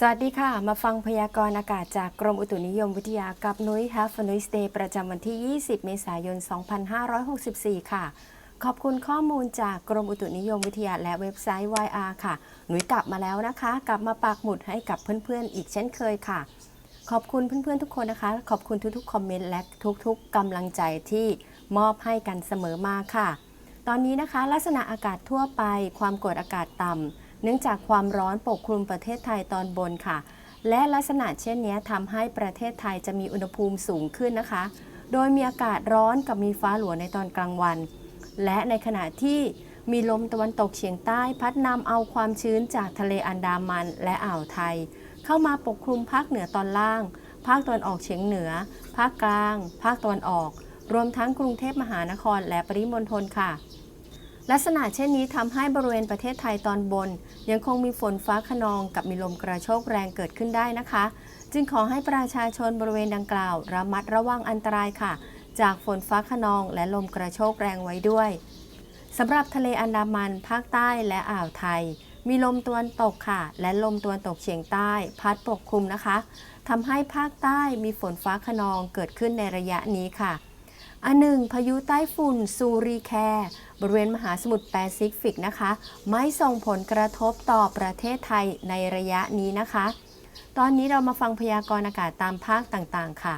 สวัสดีค่ะ มาฟังพยากรณ์อากาศจากกรมอุตุนิยมวิทยากับนุ้ย Have a Nice Day ประจำวันที่ 20 เมษายน 2564 ค่ะ ขอบคุณข้อมูลจากกรมอุตุนิยมวิทยาและเว็บไซต์ YR ค่ะ หนุยกลับมาแล้วนะคะ กลับมาปักหมุดให้กับเพื่อนๆ อีกเช่นเคยค่ะ ขอบคุณเพื่อนๆทุกคนนะคะ ขอบคุณทุกๆคอมเมนต์และทุกๆกำลังใจที่มอบให้กันเสมอมาค่ะ ตอนนี้นะคะ ลักษณะอากาศทั่วไป ความกดอากาศต่ำ เนื่องจากความร้อนปกคลุมประเทศไทยตอนบนค่ะ และลักษณะเช่นนี้ทำให้ประเทศไทยจะมีอุณหภูมิสูงขึ้นนะคะ โดยมีอากาศร้อนกับมีฟ้าหลัวในตอนกลางวัน และในขณะที่มีลมตะวันตกเฉียงใต้พัดนำเอาความชื้นจากทะเลอันดามันและอ่าวไทย เข้ามาปกคลุมภาคเหนือตอนล่าง ภาคตะวันออกเฉียงเหนือ ภาคกลาง ภาคตะวันออก รวมทั้งกรุงเทพมหานครและปริมณฑลค่ะ ลักษณะเช่นนี้ทำให้บริเวณประเทศไทยตอนบน ยังคงมีฝนฟ้าขนองกับมีลมกระโชกแรงเกิดขึ้นได้นะคะ จึงขอให้ประชาชนบริเวณดังกล่าว ระมัดระวังอันตรายค่ะ จากฝนฟ้าขนองและลมกระโชกแรงไว้ด้วยสำหรับทะเลอันดามันภาคใต้และอ่าวไทย มีลมตะวันตกค่ะ และลมตะวันตกเฉียงใต้ พัดปกคลุมนะคะทำให้ภาคใต้มีฝนฟ้าขนองเกิดขึ้นในระยะนี้ค่ะ อันหนึ่งพายุใต้ฝุ่นซูรีแคร์บริเวณมหาสมุทรแปซิฟิกนะคะ ไม่ส่งผลกระทบต่อประเทศไทยในระยะนี้นะคะ ตอนนี้เรามาฟังพยากรณ์อากาศตามภาคต่างๆ ค่ะ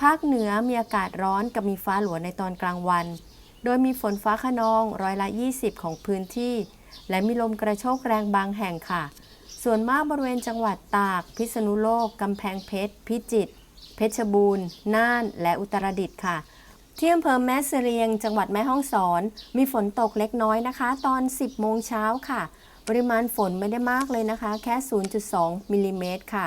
ภาคเหนือมีอากาศร้อนกับมีฟ้าหลวในตอนกลางวัน โดยมีฝนฟ้าขนองร้อยละ 20 ของพื้นที่ และมีลมกระโชกแรงบางแห่งค่ะ ส่วนมากบริเวณจังหวัดตาก พิษณุโลกกำแพงเพชร พิจิตรเพชรบูรณ์ น่าน และอุตรดิตถ์ค่ะ ที่อำเภอแม่เสเรียง จังหวัดแม่ฮ่องสอน มีฝนตกเล็กน้อยนะคะ ตอน 10 โมงเช้าค่ะ ปริมาณฝนไม่ได้มากเลยนะคะ แค่ 0.2 มิลลิเมตรค่ะ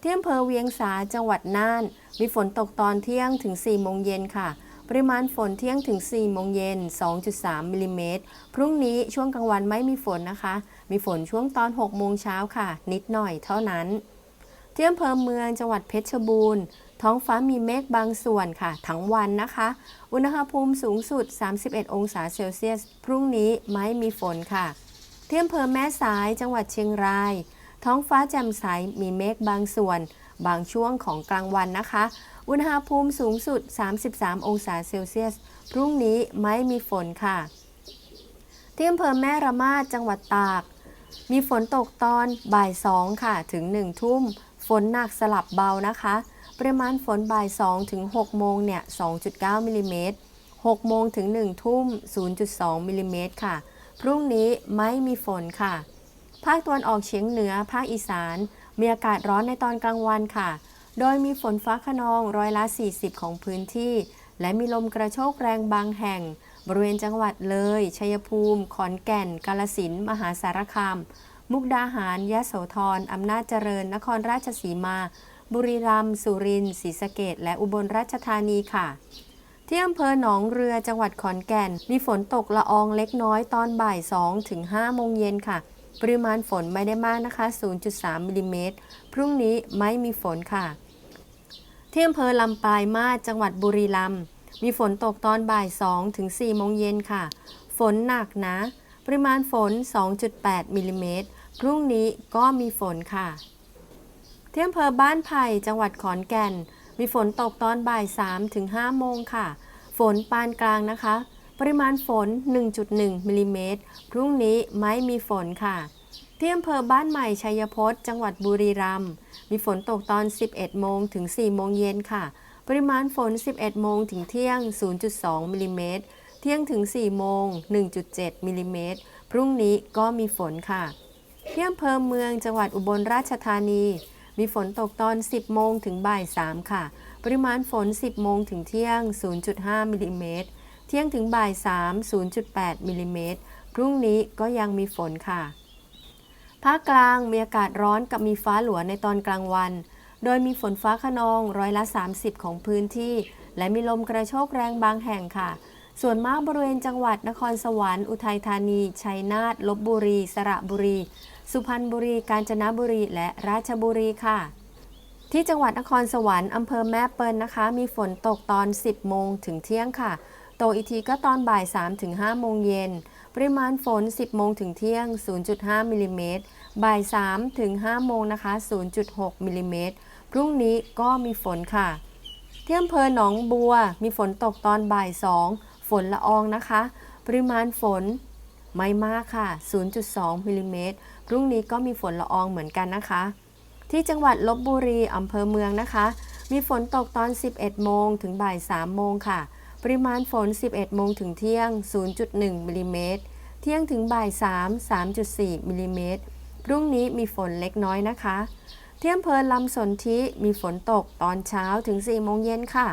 ที่อำเภอเวียงสาจังหวัดน่าน มีฝนตกตอนเที่ยงถึง 4 โมงเย็นค่ะ ปริมาณฝนเที่ยงถึง 4 โมงเย็น 2.3 มิลลิเมตร พรุ่งนี้ช่วงกลางวันไม่มีฝนนะคะ มีฝนช่วงตอน 6 โมงเช้าค่ะ นิดหน่อยเท่านั้น ที่อำเภอเมืองจังหวัดเพชรบูรณ์ ท้องฟ้ามีเมฆบางส่วนค่ะ ทั้งวันนะคะ อุณหภูมิสูงสุด 31 องศาเซลเซียส พรุ่งนี้ไม่มีฝนค่ะ เที่อำเภอแม่สายจังหวัดเชียงราย ท้องฟ้าแจ่มใส มีเมฆบางส่วน บางช่วงของกลางวันนะคะ อุณหภูมิสูงสุด 33 องศาเซลเซียส พรุ่งนี้ไม่มีฝนค่ะที่อำเภอแม่ระมาดจังหวัดตาก มีฝนตกตอนบ่าย2ค่ะ ถึง1ทุ่ม ฝนหนักสลับเบานะคะ ปริมาณฝนบ่าย2ถึง6โมงเนี่ย2.9มิลลิเมตร6โมงถึง1ทุ่ม 0.2มิลลิเมตรค่ะ พรุ่งนี้ไม่มีฝนค่ะ ภาคตะวันออกเฉียงเหนือ ภาคอีสาน มีอากาศร้อนในตอนกลางวันค่ะ โดยมีฝนฟ้าขนองร้อยละ 40 ของพื้นที่ และมีลมกระโชกแรงบางแห่ง บริเวณจังหวัดเลย ชัยภูมิ ขอนแก่น กาลสิน มหาสารคาม มุกดาหาร ยะโสธร อำนาจเจริญ นครราชสีมา บุรีรัมย์สุรินทร์ศรีสะเกดและอุบลราชธานีค่ะ ที่อำเภอหนองเรือจังหวัดขอนแก่น มีฝนตกละอองเล็กน้อยตอนบ่าย2ถึง5โมงเย็นค่ะ ปริมาณฝนไม่ได้มากนะคะ 0.3มิลลิเมตร พรุ่งนี้ไม่มีฝนค่ะ ที่อำเภอลำปลายมาจังหวัดบุรีรัมย์มีฝนตกตอนบ่าย2ถึง4โมงเย็นค่ะ ฝนหนักนะ ปริมาณฝน 2.8มิลลิเมตร พรุ่งนี้ก็มีฝนค่ะ ที่อำเภอบ้านไผ่จังหวัดขอนแก่น มีฝนตกตอนบ่าย3ถึง5โมงค่ะ ฝนปานกลางนะคะ ปริมาณฝน 1.1มิลลิเมตรพรุ่งนี้ไม่มีฝนค่ะ ที่อำเภอบ้านใหม่ชัยพจน์จังหวัดบุรีรัมย์มีฝนตกตอน 11 โมงถึง 4 โมงเย็นค่ะ ปริมาณฝน 11 โมงถึงเที่ยง 0.2มิลลิเมตรเที่ยงถึง 4 โมง 1.7มิลลิเมตรพรุ่งนี้ก็มีฝนค่ะ ที่อำเภอเมืองจังหวัดอุบลราชธานี มีฝนตกตอน 10 โมงถึงบ่าย 3 ค่ะ ปริมาณฝน 10 โมงถึงเที่ยง 0.5มิลลิเมตร เที่ยงถึงบ่าย 3 0.8มิลลิเมตร พรุ่งนี้ก็ยังมีฝนค่ะ ภาคกลางมีอากาศร้อนกับมีฟ้าหลัวในตอนกลางวัน โดยมีฝนฟ้าขนองร้อยละ 30 ของพื้นที่ และมีลมกระโชกแรงบางแห่งค่ะ ส่วนมากบริเวณจังหวัดนครสวรรค์ อุทัยธานี ชัยนาท ลบบุรี สระบุรี สุพรรณบุรี กาญจนบุรี และราชบุรีค่ะ ที่จังหวัดนครสวรรค์อำเภอแม่เปิลนะคะ มีฝนตกตอน 10 โมงถึงเที่ยงค่ะโตกอีกทีก็ตอนบ่าย 3 ถึง 5 โมงเย็น ปริมาณฝน 10 โมงถึงเที่ยง 0.5มิลลิเมตร บ่าย 3 ถึง 5 โมงนะคะ 0.6มิลลิเมตร พรุ่งนี้ก็มีฝนค่ะ ที่อำเภอหนองบัว มีฝนตกตอนบ่าย 2 ฝนละอองนะคะ ปริมาณฝน ไม่มากค่ะ 0.2มิลลิเมตรพรุ่งนี้ก็มีฝนละอองเหมือนกันนะคะ ที่จังหวัดลบบุรีอำเภอเมืองนะคะ มีฝนตกตอน 11 โมงถึงบ่าย 3 โมงค่ะ ปริมาณฝน 11 โมงถึงเที่ยง 0.1มิลลิเมตรเที่ยงถึงบ่าย 3 3.4มิลลิเมตรพรุ่งนี้มีฝนเล็กน้อยนะคะที่อำเภอลำสนธิมีฝนตกตอนเช้าถึง 4 โมงเย็นค่ะ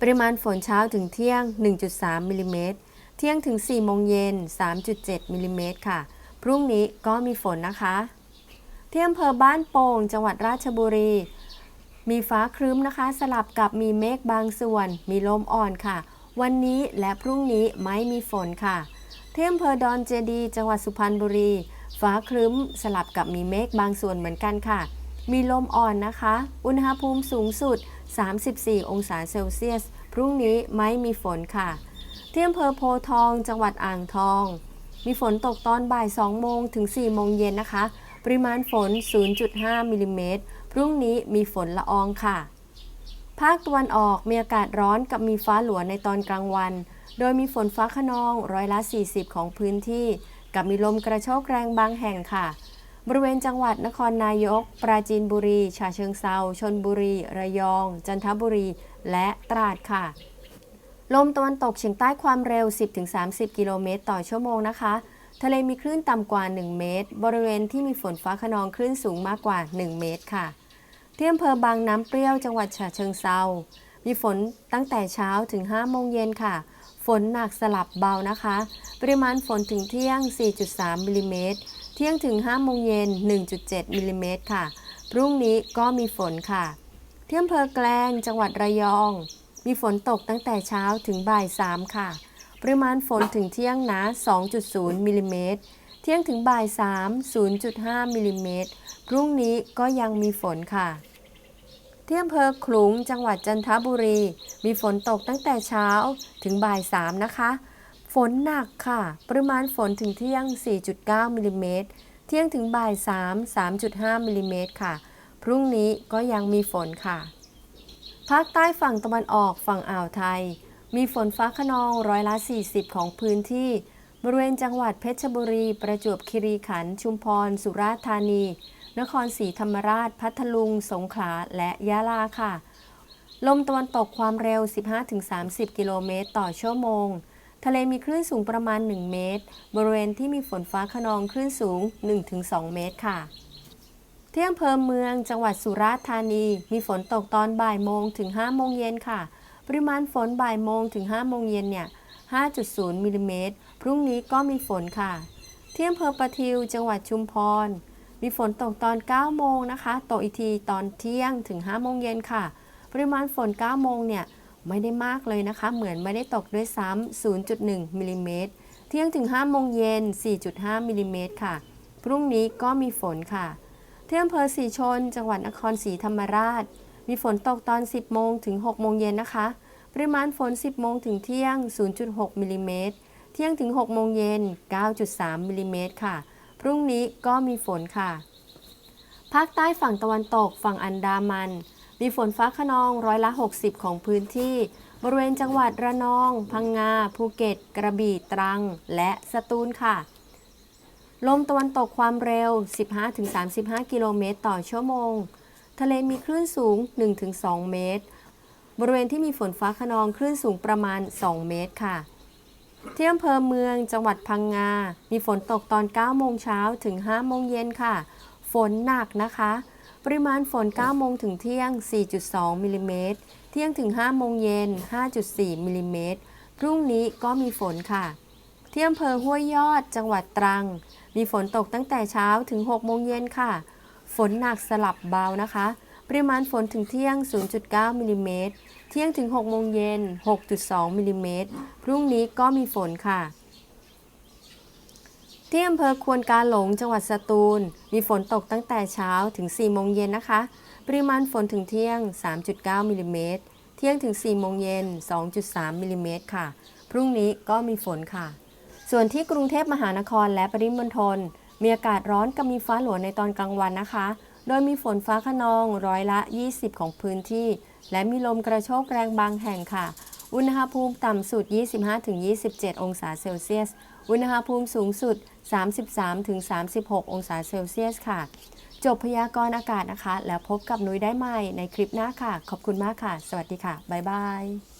ปริมาณฝนเช้าถึงเที่ยง 1.3มิลลิเมตร เที่ยงถึง 4 โมงเย็น 3.7 มิลลิเมตรค่ะ พรุ่งนี้ก็มีฝนนะคะ ที่อำเภอบ้านโป่ง จังหวัดราชบุรี มีฟ้าครึ้มนะคะ สลับกับมีเมฆบางส่วน มีลมอ่อนค่ะ วันนี้และพรุ่งนี้ไม่มีฝนค่ะ ที่อำเภอดอนเจดี จังหวัดสุพรรณบุรี ฟ้าครึ้มสลับกับมีเมฆบางส่วนเหมือนกันค่ะ มีลมอ่อนนะคะ อุณหภูมิสูงสุด 34 องศาเซลเซียส พรุ่งนี้ไม่มีฝนค่ะ ที่อำเภอโพทอง จังหวัดอ่างทอง มีฝนตกตอนบ่าย 2 โมงถึง 4 โมงเย็นนะคะ ปริมาณฝน 0.5มิลลิเมตร พรุ่งนี้มีฝนละอองค่ะ ภาคตะวันออกมีอากาศร้อนกับมีฟ้าหลวในตอนกลางวัน โดยมีฝนฟ้าขนองร้อยละ 40 ของพื้นที่ กับมีลมกระโชกแรงบางแห่งค่ะ บริเวณจังหวัดนครนายก ปราจีนบุรี ฉะเชิงเซาชนบุรี ระยอง จันทบุรี และตราดค่ะ ลมตะวันตกเฉียงใต้ความเร็ว 10-30 กิโลเมตรต่อชั่วโมงนะคะ ทะเลมีคลื่นต่ำกว่า 1 เมตร บริเวณที่มีฝนฟ้าขนองคลื่นสูงมากกว่า 1 เมตรค่ะที่อำเภอบางน้ำเปรี้ยวจังหวัดฉะเชิงเซา มีฝนตั้งแต่เช้าถึง 5 โมงเย็นค่ะ ฝนหนักสลับเบานะคะ ปริมาณฝนถึงเที่ยง 4.3มิลลิเมตร เที่ยงถึง 5 โมงเย็น 1.7มิลลิเมตรค่ะ พรุ่งนี้ก็มีฝนค่ะ ที่อำเภอแกลงจังหวัดระยอง มีฝนตกตั้งแต่เช้าถึงบ่าย 3 ค่ะ ปริมาณฝนถึงเที่ยงนะ 2.0มิลลิเมตร เที่ยงถึงบ่าย 3 0.5มิลลิเมตร พรุ่งนี้ก็ยังมีฝนค่ะ ที่อำเภอขลุงจังหวัดจันทบุรี มีฝนตกตั้งแต่เช้าถึงบ่าย 3 นะคะ ฝนหนักค่ะ ปริมาณฝนถึงเที่ยง 4.9มิลลิเมตร เที่ยงถึงบ่าย 3 3.5มิลลิเมตรค่ะ พรุ่งนี้ก็ยังมีฝนค่ะ ภาคใต้ฝั่งตะวันออกฝั่งอ่าวไทย มีฝนฟ้าขนองร้อยละ 40 ของพื้นที่ บริเวณจังหวัดเพชรบุรี ประจวบคีรีขันธ์ชุมพร สุราษฎร์ธานี นครศรีธรรมราช พัทลุง สงขลา และยะลาค่ะ ลมตะวันตกความเร็ว 15-30 กิโลเมตรต่อชั่วโมง ทะเลมีคลื่นสูงประมาณ 1 เมตร บริเวณที่มีฝนฟ้าขนองคลื่นสูง 1-2 เมตรค่ะ ที่อำเภอเมืองจังหวัดสุราษฎร์ธานี มีฝนตกตอนบ่ายโมงถึง5โมงเย็นค่ะ ปริมาณฝนบ่ายโมงถึง5โมงเย็นเนี่ย 5.0 มิลลิเมตร พรุ่งนี้ก็มีฝนค่ะ ที่อำเภอประทิวจังหวัดชุมพร มีฝนตกตอน 9 โมงนะคะ ตกอีกทีตอนเที่ยงถึง 5 โมงเย็นค่ะ ปริมาณฝน 9 โมงเนี่ยไม่ได้มากเลยนะคะ เหมือนไม่ได้ตกด้วยซ้ำ 0.1 มิลลิเมตร เที่ยงถึง 5 โมงเย็น 4.5 มิลลิเมตรค่ะ พรุ่งนี้ก็มีฝนค่ะ ที่อำเภอสีชน จังหวัดนครศรีธรรมราช มีฝนตกตอน 10 โมงถึง 6 โมงเย็นนะคะ ปริมาณฝน 10 โมงถึงเที่ยง 0.6 มิลลิเมตร เที่ยงถึง 6 โมงเย็น 9.3 มิลลิเมตรค่ะ พรุ่งนี้ก็มีฝนค่ะ ภาคใต้ฝั่งตะวันตก ฝั่งอันดามัน มีฝนฟ้าขนองร้อยละ 60 ของพื้นที่ บริเวณจังหวัดระนอง พังงา ภูเก็ต กระบี่ ตรัง และสตูลค่ะ ลมตะวันตกความเร็ว 15-35 กิโลเมตรต่อชั่วโมง ทะเลมีคลื่นสูง 1-2 เมตร บริเวณที่มีฝนฟ้าขนองคลื่นสูงประมาณ 2 เมตรค่ะที่อำเภอเมืองจังหวัดพังงา มีฝนตกตอน 9 โมงเช้าถึง 5 โมงเย็นค่ะ ฝนหนักนะคะ ปริมาณฝน 9 โมงถึงเที่ยง 4.2 มิลลิเมตร เที่ยงถึง 5 โมงเย็น 5.4 มิลลิเมตร พรุ่งนี้ก็มีฝนค่ะ ที่อำเภอห้วยยอดจังหวัดตรัง มีฝนตกตั้งแต่เช้าถึง 6 โมงเย็นค่ะ ฝนหนักสลับเบานะคะ ปริมาณฝนถึงเที่ยง 0.9มิลลิเมตร เที่ยงถึง 6 โมงเย็น 6.2มิลลิเมตร พรุ่งนี้ก็มีฝนค่ะ ที่อำเภอควนกาหลงจังหวัดสตูล มีฝนตกตั้งแต่เช้าถึง 4 โมงเย็นนะคะ ปริมาณฝนถึงเที่ยง 3.9มิลลิเมตร เที่ยงถึง 4 โมงเย็น 2.3มิลลิเมตรค่ะ พรุ่งนี้ก็มีฝนค่ะ ส่วนที่กรุงเทพมหานครและปริมณฑลมีอากาศร้อนกับมีฟ้าหลวในตอนกลางวันนะคะ โดยมีฝนฟ้าขนองร้อยละ 20 ของพื้นที่ และมีลมกระโชกแรงบางแห่งค่ะ อุณหภูมิต่ำสุด 25-27 องศาเซลเซียส อุณหภูมิสูงสุด 33-36 องศาเซลเซียสค่ะ จบพยากรณ์อากาศนะคะ แล้วพบกับนุ้ยได้ใหม่ในคลิปหน้าค่ะ ขอบคุณมากค่ะ สวัสดีค่ะ บ๊ายบาย